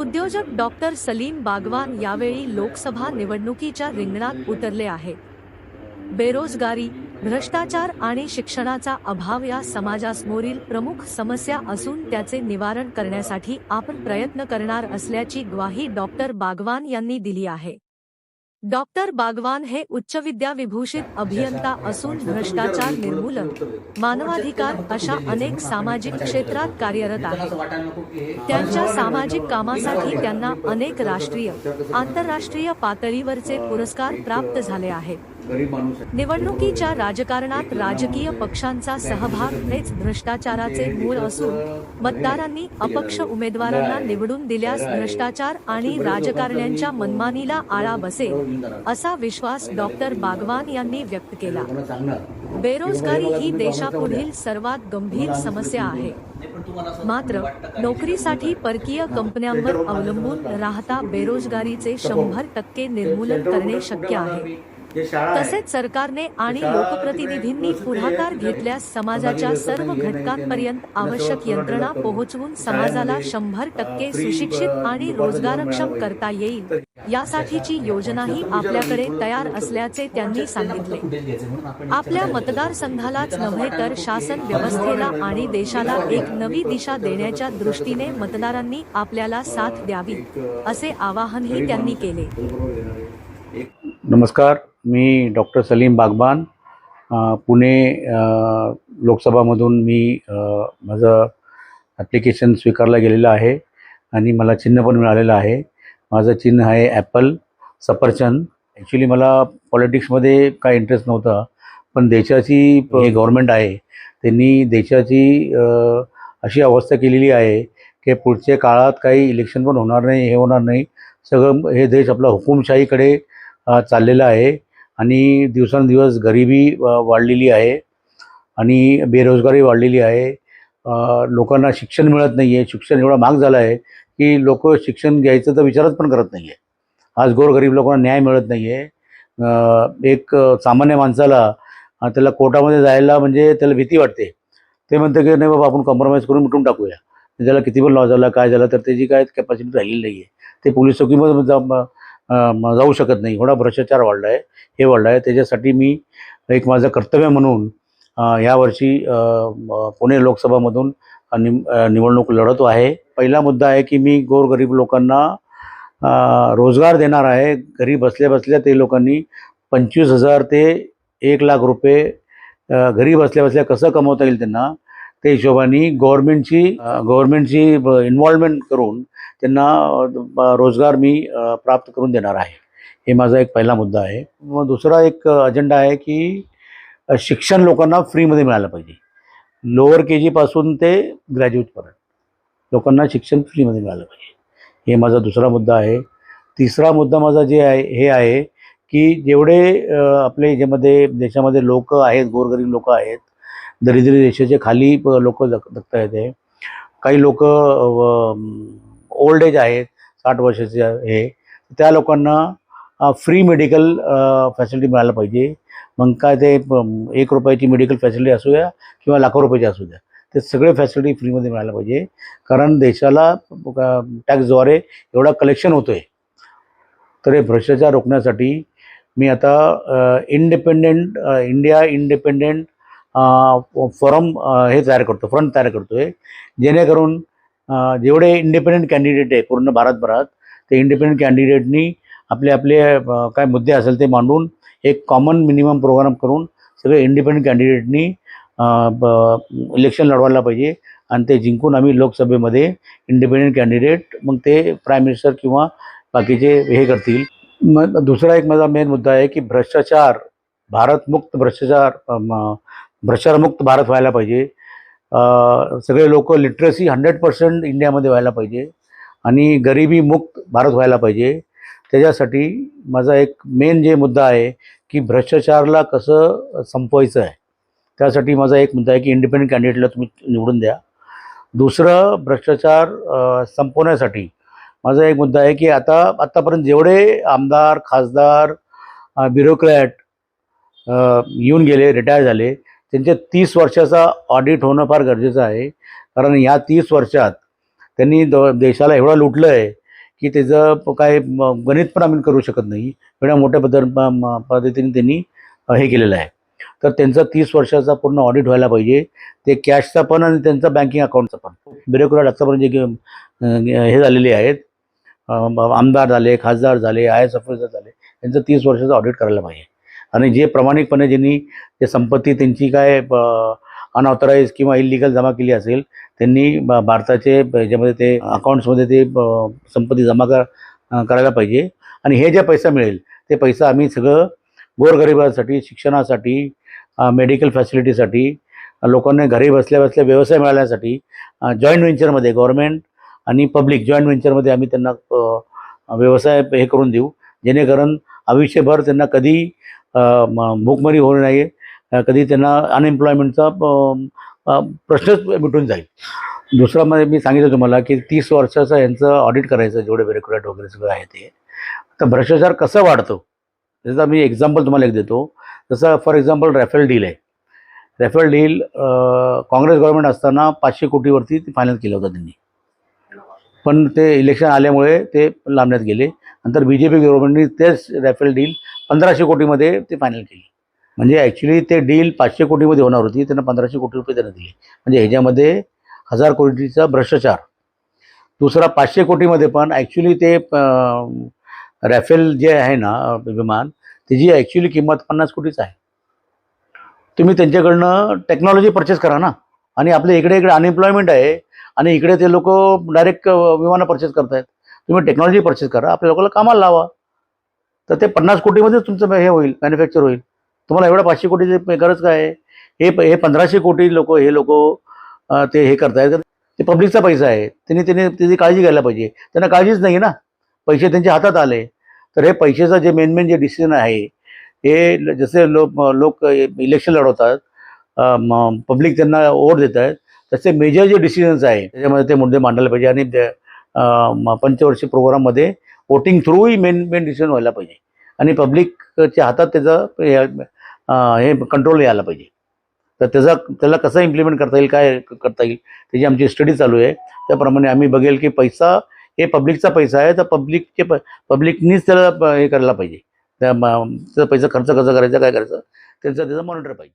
उद्योजक डॉक्टर सलीम बागवान यावेळी लोकसभा निवडणुकीच्या रिंगणात उतरले आहेत. बेरोजगारी भ्रष्टाचार आणि शिक्षणाचा अभाव या समाजासमोरील प्रमुख समस्या असून त्याचे निवारण करण्यासाठी आपण प्रयत्न करणार असल्याची ग्वाही डॉक्टर बागवान यांनी दिली आहे. डॉक्टर बागवान हे उच्च विद्याविभूषित अभियंता असून भ्रष्टाचार निर्मूलन मानवाधिकार अशा अनेक सामाजिक क्षेत्रात कार्यरत आहेत. त्यांच्या सामाजिक कामासाठी त्यांना अनेक राष्ट्रीय आंतरराष्ट्रीय पातळीवरचे पुरस्कार प्राप्त झाले आहेत. निवडणुकीच्या राजकारणात राजकीय पक्षांचा सहभाग हेच भ्रष्टाचाराचे मूळ असून मतदारांनी अपक्ष उमेदवारांना निवडून दिल्यास भ्ष्टाचार आणि राजकारण्यांच्या मनमानीला आळा बसेल असा विश्वास डॉक्टर बागवान यांनी व्यक्त केला. बेरोजगारी ही देशापुढील सर्वात गंभीर समस्या आहे. मात्र नोकरीसाठी परकीय कंपन्यांवर अवलंबून राहता बेरोजगारीचे शंभर टक्के निर्मूलन करणे शक्य आहे, तसेच सरकारने आणि लोकप्रतिनिधींनी पुढाकार घेतल्यास समाजाच्या सर्व घटकांपर्यंत आवश्यक यंत्रणा पोहोचवून समाजाला शंभर टक्के सुशिक्षित आणि रोजगारक्षम करता येईल. यासाठीची योजनाही आपल्याकडे तयार असल्याचे त्यांनी सांगितले. आपल्या मतदारसंघालाच नव्हे तर शासन व्यवस्थेला आणि देशाला एक नवी दिशा देण्याच्या दृष्टीने मतदारांनी आपल्याला साथ द्यावी असे आवाहनही त्यांनी केले. नमस्कार. मी डॉक्टर सलीम बागबान पुणे लोकसभामधून मी माझं ॲप्लिकेशन स्वीकारलं गेलेलं आहे आणि मला चिन्ह पण मिळालेलं आहे. माझं चिन्ह आहे ॲपल सफरचंद. ॲक्च्युली मला पॉलिटिक्समध्ये काय इंटरेस्ट नव्हता पण देशाची गव्हर्मेंट गव्हर्नमेंट आहे त्यांनी देशाची अशी अवस्था केलेली आहे की पुढच्या काळात काही इलेक्शन पण होणार नाही हे होणार नाही. सगळं हे देश आपला हुकुमशाहीकडे चाललेला आहे. आणि दिवसेंदिवस गरिबी वाढलेली आहे आणि बेरोजगारी वाढलेली आहे. लोकांना शिक्षण मिळत नाही आहे शिक्षण एवढं महाग झालं आहे की लोक शिक्षण घ्यायचं तर विचारच पण करत नाही आहे आज गोरगरीब लोकांना न्याय मिळत नाही आहे एक सामान्य माणसाला त्याला कोर्टामध्ये जायला म्हणजे त्याला भीती वाटते. ते म्हणतं की नाही बाबा आपण कॉम्प्रोमाइज करून मिटून टाकूया. त्याला किती पण लॉ झाला काय झालं तर त्याची काय कॅपॅसिटी राहिलेली नाही आहे ते पोलीस चौकीमध्ये जाऊ शकत नाही. एवढा भ्रष्टाचार वाढला आहे हे वाढलं आहे त्याच्यासाठी मी एक माझं कर्तव्य म्हणून यावर्षी पुणे लोकसभामधून नि निम निवडणूक लढतो आहे. पहिला मुद्दा आहे की मी गोरगरीब लोकांना रोजगार देणार आहे. घरी बसल्या बसल्या ते लोकांनी पंचवीस हजार ते एक लाख रुपये घरी बसल्या बसल्या कसं कमवता येईल त्यांना? त्या हिशोबाने गव्हर्मेंटची गव्हर्मेंटची इन्व्हॉल्वमेंट करून त्यांना रोजगार मी प्राप्त करून देणार आहे. हे माझा एक पहिला मुद्दा आहे. मग दुसरा एक अजेंडा आहे की शिक्षण लोकांना फ्रीमध्ये मिळालं पाहिजे. लोअर के जीपासून ते ग्रॅज्युएटपर्यंत लोकांना शिक्षण फ्रीमध्ये मिळालं पाहिजे. हे माझा दुसरा मुद्दा आहे. तिसरा मुद्दा माझा जे आहे हे आहे की जेवढे आपले याच्यामध्ये देशामध्ये लोक आहेत गोरगरीब लोक आहेत दरिद्री रेषेचे खाली लोक जग जगत येते. काही लोक ओल्ड एज आहेत साठ वर्षाचे हे त्या लोकांना फ्री मेडिकल फॅसिलिटी मिळायला पाहिजे. मग काय ते एक रुपयाची मेडिकल फॅसिलिटी असू द्या किंवा लाखो रुपयाची असू द्या ते सगळे फॅसिलिटी फ्रीमध्ये मिळायला पाहिजे. कारण देशाला टॅक्सद्वारे एवढा कलेक्शन होतो आहे तर हे भ्रष्टाचार रोखण्यासाठी मी आता इंडिपेंडेंट इंडिया इंडिपेंडेंट फॉरम हे तयार करतो फ्रंट तयार करतो आहे जेणेकरून जेवढे इंडिपेंडेंट कॅन्डिडेट आहे पूर्ण भारतभरात ते इंडिपेंडेंट कॅन्डिडेटनी आपले आपले काय मुद्दे असेल ते मांडून एक कॉमन मिनिमम प्रोग्राम करून सगळे इंडिपेंडेंट कॅन्डिडेटनी इलेक्शन लढवायला पाहिजे. आणि ते जिंकून आम्ही लोकसभेमध्ये इंडिपेंडेंट कॅन्डिडेट मग ते प्राईम मिनिस्टर किंवा बाकीचे हे करतील. मग दुसरा एक माझा मेन मुद्दा आहे की भ्रष्टाचार भारतमुक्त भ्रष्टाचार भ्रष्टाचारमुक्त भारत व्हायला पाहिजे. सगळे लोक लिटरसी हंड्रेड पर्सेंट इंडियामध्ये व्हायला पाहिजे आणि गरिबीमुक्त भारत व्हायला पाहिजे. त्याच्यासाठी माझा एक मेन जे मुद्दा आहे की भ्रष्टाचारला कसं संपवायचं आहे. त्यासाठी माझा एक मुद्दा आहे की इंडिपेंडेंट कॅन्डिडेटला तुम्ही निवडून द्या. दुसरं भ्रष्टाचार संपवण्यासाठी माझा एक मुद्दा आहे की आता आत्तापर्यंत जेवढे आमदार खासदार ब्युरोक्रॅट येऊन गेले रिटायर झाले त्यांच्या तीस वर्षाचा ऑडिट होणं फार गरजेचं आहे. कारण या तीस वर्षात त्यांनी द देशाला एवढं लुटलं आहे की त्याचं काही काय गणित पण आम्ही करू शकत नाही. एवढ्या मोठ्या पद्धत प- म- पद्धतीने त्यांनी हे केलेलं आहे. तर त्यांचा तीस वर्षाचा पूर्ण ऑडिट व्हायला पाहिजे. ते कॅशचा पण आणि त्यांचा बँकिंग अकाउंटचा पण. ब्युरोक्रेट आत्तापर्यंत जे हे झालेले आहेत आमदार झाले खासदार झाले आय एस ऑफिसर झाले त्यांचं तीस वर्षाचं ऑडिट करायला पाहिजे. आणि जे प्रामाणिकपणे ज्यांनी ते संपत्ती त्यांची काय अनऑथराईज किंवा इलिगल जमा केली असेल त्यांनी भारताचे याच्यामध्ये ते अकाउंट्समध्ये ते संपत्ती जमा कर करायला पाहिजे. आणि हे जे पैसा मिळेल ते पैसा आम्ही सगळं गोरगरिबांसाठी शिक्षणासाठी मेडिकल फॅसिलिटीसाठी लोकांना घरी बसल्या बसल्या व्यवसाय मिळाल्यासाठी जॉईंट व्हेंचरमध्ये गव्हर्मेंट आणि पब्लिक जॉईंट व्हेंचरमध्ये आम्ही त्यांना व्यवसाय हे करून देऊ. जेणेकरून आयुष्यभर त्यांना कधी भूकमरी होऊ नये. कधी त्यांना अनएम्प्लॉयमेंटचा प्रश्नच मिटून जाईल. दुसरा म्हणजे मी सांगितलं तुम्हाला की तीस वर्षाचं यांचं ऑडिट करायचं जेवढे ब्युरोक्रेट वगैरे सगळं आहे ते. तर भ्रष्टाचार कसं वाढतो? त्याचा मी एक्झाम्पल तुम्हाला एक देतो. जसं फॉर एक्झाम्पल रॅफेल डील आहे. रॅफेल डील काँग्रेस गव्हर्नमेंट असताना पाचशे कोटीवरती फायनल केलं होतं त्यांनी. पण ते इलेक्शन आल्यामुळे ते लांबण्यात गेले. नंतर बी जे पी गव्हर्नमेंटनी तेच रॅफेल डील पंधराशे कोटीमध्ये ते फायनल केली. म्हणजे ॲक्च्युली ते डील पाचशे कोटीमध्ये होणार होती त्यांना पंधराशे कोटी रुपये त्यांना दिले. म्हणजे ह्याच्यामध्ये हजार कोटीचा भ्रष्टाचार. दुसरा पाचशे कोटीमध्ये पण ॲक्च्युली ते रॅफेल जे आहे ना विमान त्याची ॲक्च्युली किंमत पन्नास कोटीच आहे. तुम्ही त्यांच्याकडनं टेक्नॉलॉजी परचेस करा ना. आणि आपल्या इकडे इकडे अनएम्प्लॉयमेंट आहे आणि इकडे ते लोक डायरेक्ट विमानं परचेस करतायत. तुम्ही टेक्नॉलॉजी परचेस करा. आपल्या लोकांना कामाला लावा. तर ते पन्नास कोटीमध्येच तुमचं हे होईल मॅन्युफॅक्चर होईल. तुम्हाला एवढ्या पाचशे कोटीची गरज काय हे प- हे पंधराशे कोटी लोक हे लोक ते हे करतायत. ते पब्लिकचा पैसा आहे. त्यांनी त्यांनी त्याची काळजी घ्यायला पाहिजे. त्यांना काळजीच नाही ना. पैसे त्यांच्या हातात आले. तर हे पैशाचं जे मेन मेन जे डिसिजन आहे हे जसे लोक लोक इलेक्शन लढवतात पब्लिक त्यांना वोट देत आहेत तसे मेजर जे डिसिजन्स आहे त्याच्यामध्ये ते मुद्दे मांडायला पाहिजे आणि पंचवर्षीय प्रोग्राममध्ये वोटिंग थ्रूही मेन मेन डिसिजन व्हायला पाहिजे. आणि पब्लिकच्या हातात त्याचं हे हे कंट्रोल यायला पाहिजे. तर त्याचा त्याला कसं इम्प्लिमेंट करता येईल काय करता येईल त्याची आमची स्टडी चालू आहे. त्याप्रमाणे आम्ही बघेल की पैसा हे पब्लिकचा पैसा आहे तर पब्लिकचे प पब्लिकनीच त्याला हे करायला पाहिजे. त्या त्याचा पैसा खर्च कसा करायचा काय करायचं त्याचं त्याचं मॉनिटर पाहिजे.